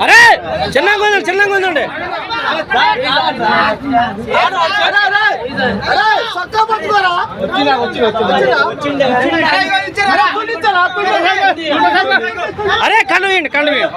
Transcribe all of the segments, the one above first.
అరే చిన్నగా ఉందండి చిన్నగా ఉందండి అరే కళ్ళు వేయండి కళ్ళు వేయండి.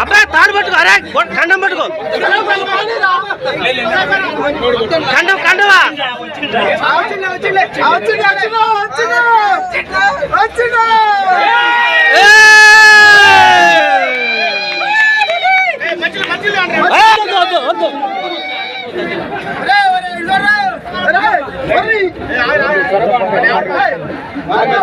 అబ్బాయి తాడు పట్టుకో అరే గొడ్డ కండం పట్టుకో కండం కండవా వద్దు వద్దు అరే